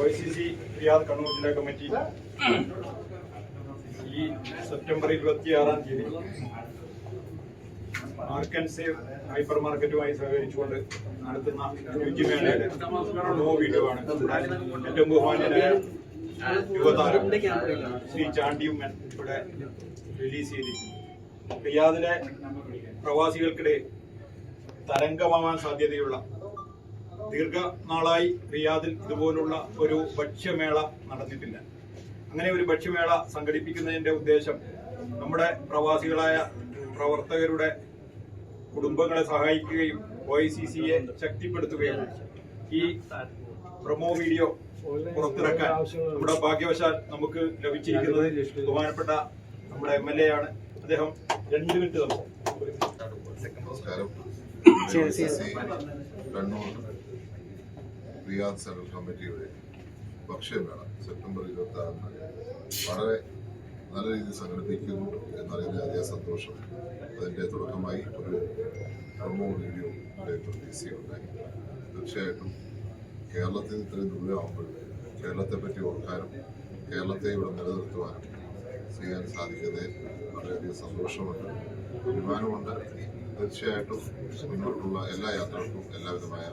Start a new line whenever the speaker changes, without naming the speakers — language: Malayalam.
ഒ സി കണ്ണൂർ ജില്ലാ കമ്മിറ്റി ഈ സെപ്റ്റംബർ ഇരുപത്തിയാറാം തീയതി മാർക്ക് ആൻഡ് സേവ് ഹൈപ്പർ മാർക്കറ്റുമായി സഹകരിച്ചുകൊണ്ട് നടത്തുന്ന രുചിമേളയുടെ പ്രമോ വീഡിയോ ആണ് ഏറ്റവും ബഹുമാന്യനായ യുവതാരം ശ്രീ ചാണ്ടിയുമ്മൻ ഇവിടെ റിലീസ് ചെയ്തിരിക്കുന്നു റിയാദിലെ പ്രവാസികൾക്കിടെ തരംഗമാവാൻ സാധ്യതയുള്ള ദീർഘനാളായി റിയാദിൽ ഇതുപോലുള്ള ഒരു ഭക്ഷ്യമേള നടന്നിട്ടില്ല. അങ്ങനെ ഒരു ഭക്ഷ്യമേള സംഘടിപ്പിക്കുന്നതിന്റെ ഉദ്ദേശം നമ്മുടെ പ്രവാസികളായ പ്രവർത്തകരുടെ കുടുംബങ്ങളെ സഹായിക്കുകയും ഒ ഐ സി സിയെ ശക്തിപ്പെടുത്തുകയും ഈ പ്രൊമോ വീഡിയോ പുറത്തിറക്കാൻ നമ്മുടെ ഭാഗ്യവശാൽ നമുക്ക് ലഭിച്ചിരിക്കുന്നത് ബഹുമാനപ്പെട്ട നമ്മുടെ എം എൽ എ ആണ്. അദ്ദേഹം രണ്ട് മിനിറ്റ് നമുക്ക്
നമസ്കാരം. കണ്ണൂർ റിയാദ് സെൻട്രൽ കമ്മിറ്റിയുടെ ഭക്ഷ്യമേള സെപ്റ്റംബർ ഇരുപത്തി ആറിന് വളരെ നല്ല രീതിയിൽ സംഘടിപ്പിക്കുന്നു എന്നറിയുന്ന അതേ സന്തോഷം. അതിന്റെ തുടക്കമായി ഒരു പ്രൊമോ വീഡിയോ ചെയ്യുന്നുണ്ടായി തീർച്ചയായിട്ടും കേരളത്തിൽ ഇത്രയും ദൂരമാകുമ്പോൾ കേരളത്തെ പറ്റി ഓർക്കാനും കേരളത്തെ ഇവിടെ നിലനിർത്തുവാനും ചെയ്യാൻ സാധിക്കുന്നതിൽ വളരെയധികം സന്തോഷമുണ്ട്. അഭിമാനമുണ്ട്. തീർച്ചയായിട്ടും മുന്നോട്ടുള്ള എല്ലാ യാത്രകൾക്കും എല്ലാവിധമായ